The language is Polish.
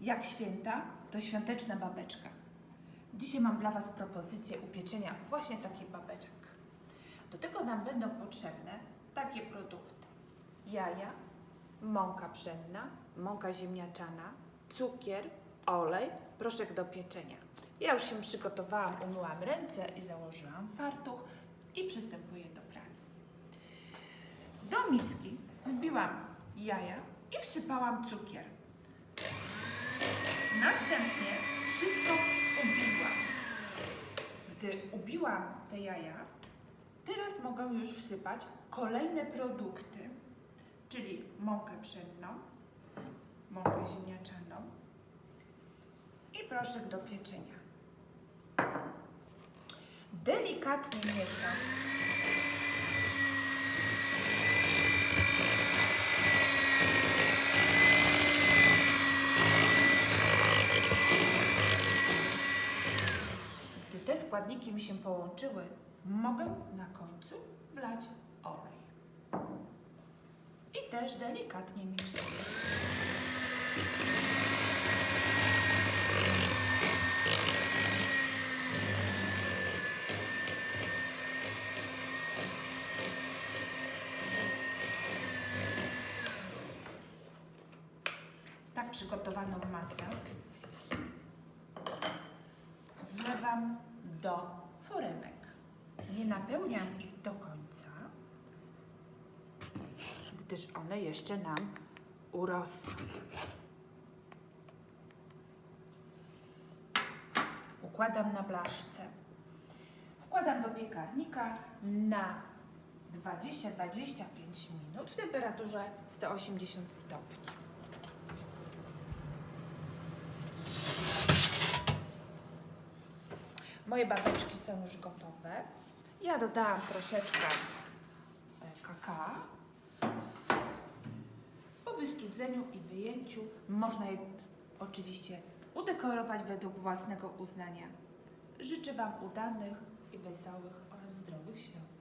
Jak święta, to świąteczna babeczka. Dzisiaj mam dla Was propozycję upieczenia właśnie takich babeczek. Do tego nam będą potrzebne takie produkty. Jaja, mąka pszenna, mąka ziemniaczana, cukier, olej, proszek do pieczenia. Ja już się przygotowałam, umyłam ręce i założyłam fartuch i przystępuję do pracy. Do miski wbiłam jaja i wsypałam cukier. Wszystko ubiłam. Gdy ubiłam te jaja, teraz mogę już wsypać kolejne produkty, czyli mąkę pszenną, mąkę ziemniaczaną i proszek do pieczenia. Delikatnie mieszam. Gdy te składniki mi się połączyły, mogę na końcu wlać olej. I też delikatnie miksuję. Tak przygotowaną masę wlewam do foremek. Nie napełniam ich do końca, gdyż one jeszcze nam urosną. Układam na blaszce. Wkładam do piekarnika na 20-25 minut w temperaturze 180 stopni. Moje babeczki są już gotowe. Ja dodałam troszeczkę e, kakao. Po wystudzeniu i wyjęciu można je oczywiście udekorować według własnego uznania. Życzę Wam udanych i wesołych oraz zdrowych świąt.